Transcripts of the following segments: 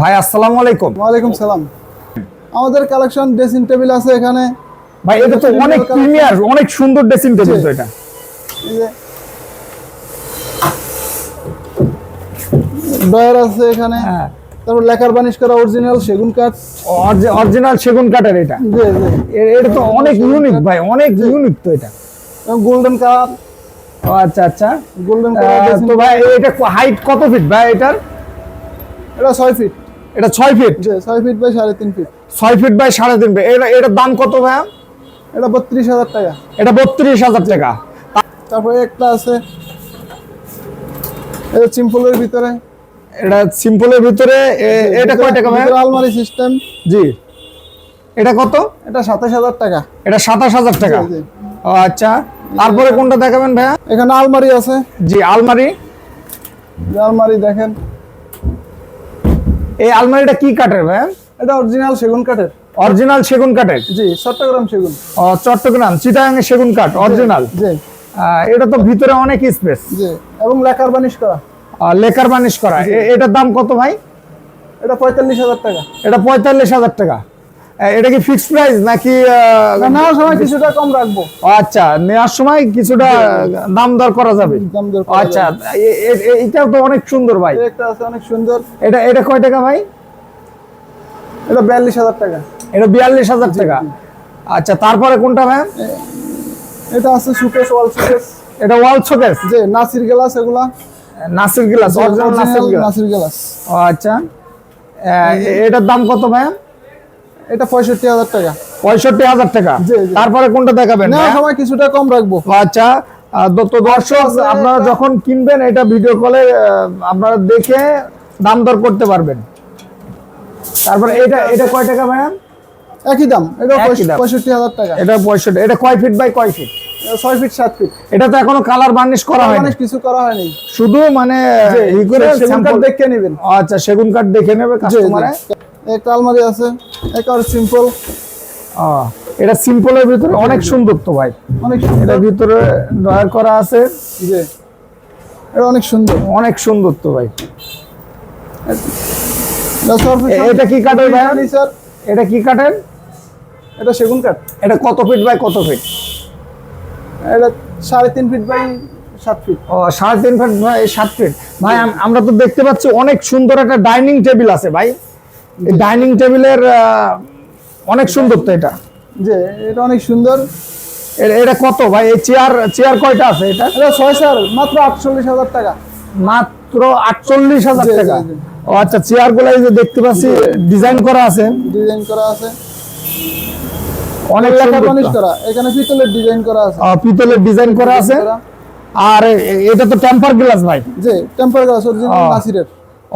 ভাই আসসালামু আলাইকুম। ওয়ালাইকুম সালাম। আমাদের কালেকশন ড্রেসিং টেবিল আছে এখানে। ভাই এটা তো অনেক প্রিমিয়ার অনেক সুন্দর ড্রেসিং টেবিল তো এটা। ডয়ার আছে এখানে। হ্যাঁ। তারপর লেখার বানিশ করা অরিজিনাল সেগুন কাঠ। অরিজিনাল সেগুন কাঠের এটা। জি জি। এটা তো অনেক ইউনিক ভাই অনেক ইউনিক তো এটা। গোল্ডেন কালার আচ্ছা আচ্ছা। গোল্ডেন কালার তো ভাই এটা হাইট কত ফিট ভাই এটার? এটা ছয় ফিট এটা ছয় ফিট ছয় ফিট বাই সাড়ে তিন ফিট ছয় ফিট বাই সাড়ে তিন ফিট এটা এটার দাম কত ভাই এটা বত্রিশ হাজার টাকা। এটা বত্রিশ হাজার টাকা। তারপরে একটা আছে এটা সিম্পলের ভিতরে। এটা সিম্পলের ভিতরে এটা কয় টাকা ভাই আলমারি সিস্টেম জি। এটা কত? এটা সাতাশ হাজার টাকা। এটা সাতাশ হাজার টাকা। ও আচ্ছা। তারপরে কোনটা দেখাবেন ভাইয়া? এখানে আলমারি আছে। জি আলমারি। আলমারি দেখেন। এই আলমারিটা কি কাঠের ভাইয়া এটা অরিজিনাল সেগুন কাঠের। অরিজিনাল সেগুন কাঠের? জি চট্টগ্রাম সেগুন। ও চট্টগ্রাম চিটাগাং সেগুন কাঠ অরিজিনাল জি। এটা তো ভিতরে অনেক স্পেস জি এবং লেকার বানিশ করা। লেকার বানিশ করা। এটার দাম কত ভাই? এটা পঁয়তাল্লিশ হাজার টাকা। এটা পঁয়তাল্লিশ হাজার টাকা। এটা কি ফিক্সড প্রাইস নাকি না নেওয়ার সময় কিছুটা কম রাখব। আচ্ছা নেওয়ার সময় কিছুটা দাম দর করা যাবে। দাম দর আচ্ছা এটা তো অনেক সুন্দর ভাই। একটা আছে অনেক সুন্দর। এটা এটা কয় টাকা ভাই? এটা বিয়াল্লিশ হাজার টাকা। এটা বিয়াল্লিশ হাজার টাকা। আচ্ছা তারপরে কোনটা ভাই এটা আছে সুকেশ ওয়াল সুকেশ। এটা ওয়াল শোকেস যে নাসির গ্লাস এগুলা। Nasir glass original Nasir glass. Nasir glass. ও আচ্ছা। এটার দাম কত ভাই এটা পঁয়ষট্টি হাজার টাকা। পঁয়ষট্টি হাজার টাকা। তারপরে কোনটা দেখাবেন ভাইয়া? সময় কিছুটা কম রাখব। আচ্ছা। তো দর্শক আপনারা যখন কিনবেন এটা ভিডিও কলে আপনারা দেখে দাম দর করতে পারবেন। তারপরে এটা এটা কয় টাকা একই দাম এটা পঁয়ষট্টি হাজার টাকা। এটা পঁয়ষট্টি এটা কয় ফিট বাই কয় ফিট ছয় ফিট সাত ফিট এটা তো এখনও কালার বার্নিশ করা হয়নি। কিছু করা হয়নি। শুধু মানে ই সেগুন কাঠ দেখে নেবেন। আচ্ছা সেগুন কাঠ দেখে নেবে। কাস্টমারে একটা আলমারি আছে একেবারে সিম্পল এটা সিম্পলের ভিতরে অনেক সুন্দর তো ভাই। অনেক এটার ভিতরে ড্রয়ার করা আছে। জি। এটা অনেক সুন্দর। অনেক সুন্দর তো ভাই। এটা কি কাঠের ভাই? ফার্নিচার এটা কি কাঠের? এটা সেগুন কাঠ। এটা কত ফিট বাই কত ফিট এটা সাড়ে তিন ফিট বাই সাত ফিট ও সাড়ে তিন ফিট ভাই সাত ফিট ভাই আম- আমরা তো দেখতে পাচ্ছি অনেক সুন্দর একটা ডাইনিং টেবিল আছে ভাই। ডাইনিং টেবিলের অনেক সুন্দর তো এটা। যে এটা অনেক সুন্দর। এটা কত ভাই? এই চেয়ার চেয়ার কয়টা আছে এটা? এটা ছয় স্যার মাত্র আটচল্লিশ হাজার টাকা। মাত্র আটচল্লিশ হাজার জি, জি, টাকা? ও আচ্ছা চেয়ারগুলো এই যে দেখতে পাচ্ছি ডিজাইন করা আছে। ডিজাইন করা আছে। অনেক সুন্দর। বানিশ করা। এখানে পিতলের ডিজাইন করা আছে। পিতলের ডিজাইন করা আছে। আর এটা তো টেম্পার গ্লাস ভাই। যে টেম্পার গ্লাস অরিজিনাল নাসিরের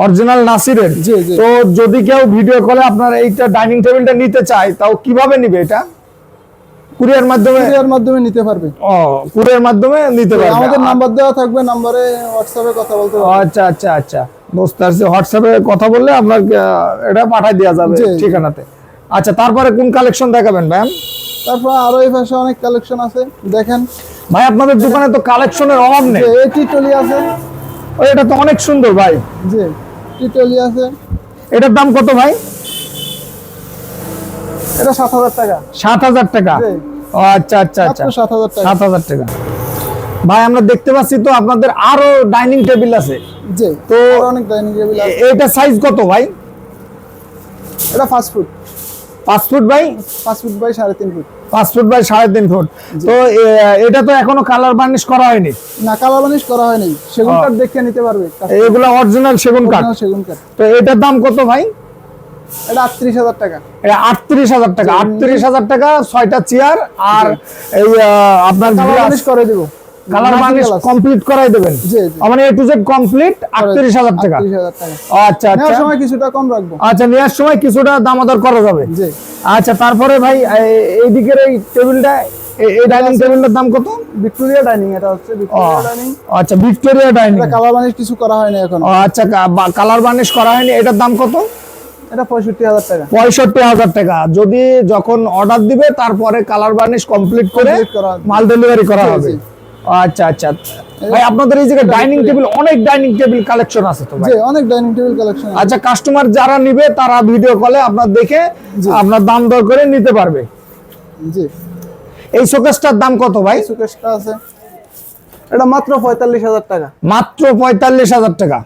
অরিজিনাল নাসিরের। জি, জি। তো যদি কেউ ভিডিও কলে আপনার এইটা ডাইনিং টেবিলটা নিতে চায় তাও কীভাবে নিবে এটা? কুরিয়ার মাধ্যমে? কুরিয়ার মাধ্যমে নিতে পারবে। ও কুরিয়ার মাধ্যমে নিতে পারবে। আমাদের নাম্বার দেওয়া থাকবে নাম্বারে হোয়াটসঅ্যাপে কথা বলতে পারবে। আচ্ছা আচ্ছা আচ্ছা। বুঝতে পারছি। হোয়াটসঅ্যাপে কথা বললে আপনার এটা পাঠাই দেওয়া যাবে জি, জি। ঠিকানাতে। আচ্ছা তারপরে কোন কালেকশন দেখাবেন ম্যাম তারপর আরও এই পাশে অনেক কালেকশন আছে দেখেন। ভাই আপনাদের দোকানে তো কালেকশনের অভাব নেই। যে এই টিটলি আছে ও, এটা তো অনেক সুন্দর ভাই। যে টিটলি আছে। এটার দাম কত ভাই? এটা সাত হাজার টাকা। সাত হাজার টাকা? ও আচ্ছা আচ্ছা আচ্ছা। মাত্র সাত হাজার টাকা। সাত হাজার টাকা। ভাই আমরা দেখতে পাচ্ছি তো আপনাদের আরও ডাইনিং টেবিল আছে। জি তো অনেক ডাইনিং টেবিল আছে। এটা সাইজ কত ভাই? এটা ফাস্ট ফুড পাঁচ ফুট বাই পাঁচ ফুট বাই সাড়ে তিন ফুট। পাঁচ ফুট বাই সাড়ে তিন ফুট। তো এটা তো এখনও কালার বার্নিশ করা হয়নি। না কালা বানিশ করা হয়নি। সেগুন কাঠ দেখে নিতে পারবে। এগুলো অরিজিনাল সেগুন কাঠ। সেগুন কাঠ। তো এটার দাম কত ভাই? এটা আটত্রিশ হাজার টাকা। এটা আটত্রিশ হাজার টাকা। আটত্রিশ হাজার টাকা ছয়টা চেয়ার আর এই আপনার করে দিব। কালার বার্নিশ কমপ্লিট করাই দেবেন। মানে এ টু জেড কমপ্লিট আটত্রিশ হাজার টাকা আটত্রিশ হাজার টাকা। ও, আচ্ছা আচ্ছা। নেওয়ার সময় কিছুটা কম রাখব। আচ্ছা নেওয়ার সময় কিছুটা দামাদর করা যাবে। জি। আচ্ছা তারপরে ভাই এ- এইদিকের এই টেবিলটা এই ডাইনিং টেবিলটার দাম কত? ভিক্টোরিয়া ডাইনিং এটা হচ্ছে ভিক্টোরিয়া ডাইনিং আচ্ছা ভিক্টোরিয়া ডাইনিং এটা কালার বানিশ কিছু করা হয়নি এখন। আচ্ছা কালার বার্নিশ করা হয়নি। এটার দাম কত? এটা পঁয়ষট্টি হাজার টাকা। পঁয়ষট্টি হাজার টাকা। যদি যখন অর্ডার দিবে তারপরে কালার বার্নিশ কমপ্লিট করে মাল ডেলিভারি করা হবে। আচ্ছা আচ্ছা। ভাই আপনাদের এই জায়গায় ডাইনিং টেবিল অনেক ডাইনিং টেবিল কালেকশন আছে তো ভাই? অনেক ডাইনিং টেবিল কালেকশন আচ্ছা কাস্টমার যারা নিবে তারা ভিডিও কলে আপনার দেখে। আপনার দাম দর করে নিতে পারবে। জি। এই শোকেসটার দাম কত ভাই? সুকেশটা আছে। এটা মাত্র পঁয়তাল্লিশ হাজার টাকা। মাত্র পঁয়তাল্লিশ হাজার টাকা।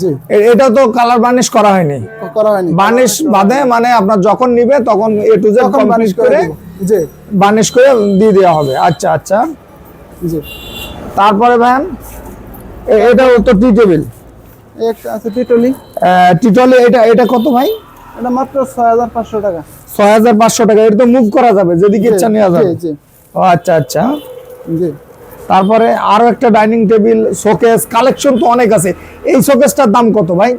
জি। এটা তো কালার বার্নিশ করা হয়নি। করা হয়নি। বার্নিশ বাদে মানে আপনার যখন নিবে তখন এ টু জেড কমপ্লিট করে করে জি। বার্নিশ করে দিয়ে দেওয়া হবে। আচ্ছা আচ্ছা। জি। তারপরে ভ্যান এটাও তো টি টেবিল। টিটলি টিটলি এটা এটা কত ভাই? এটা মাত্র ছয় হাজার পাঁচশো টাকা। ছয় হাজার পাঁচশো টাকা এটা তো মুভ করা যাবে যেদিকে ইচ্ছা নেওয়া যাবে। ও আচ্ছা আচ্ছা। জি। তারপরে আরও একটা ডাইনিং টেবিল শোকেস কালেকশন তো অনেক আছে। এই শোকেসটার দাম কত ভাই?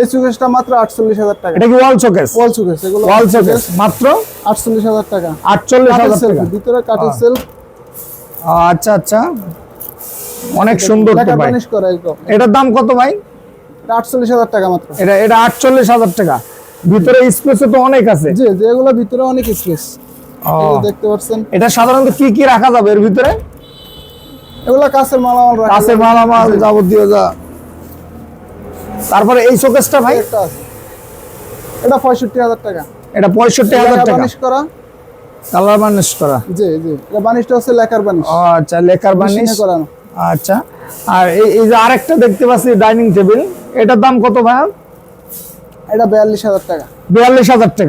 এই সুকেশটা মাত্র আটচল্লিশ হাজার টাকা। এটা কি ওয়াল শোকেস? ওয়াল সুকেশ এগুলো ওয়াল শোকেস মাত্র? আটচল্লিশ হাজার টাকা। আটচল্লিশ কাঠের হাজার সেলফ টাকা। ভিতরে কাঠের সেলফ আচ্ছা আচ্ছা। অনেক সুন্দর তো ভাই। এটার দাম কত ভাই? আটচল্লিশ হাজার টাকা মাত্র। এটা এটা আটচল্লিশ হাজার টাকা। ভিতরে স্পেসে তো অনেক আছে। জি যে এগুলো ভিতরে অনেক স্পেস দেখতে পাচ্ছেন। এটা সাধারণত কি কি রাখা যাবে এর ভিতরে? এগুলো কাছের মালামাল কাছে। মালামাল যাবতীয় যা। তারপরে এই শোকেসটা ভাই? এটা পঁয়ষট্টি হাজার টাকা। এটা পঁয়ষট্টি হাজার টাকা। করা। কালার বার্নিশ করা। জি জি। এটা বানিশটা হচ্ছে লেকার বানিশ ও আচ্ছা লেকার মেশিনে করানো। আচ্ছা। আর এই এই যে আরেকটা দেখতে পাচ্ছি ডাইনিং টেবিল এটার দাম কত ভাই এটা বিয়াল্লিশ হাজার টাকা। বিয়াল্লিশ হাজার টাকা।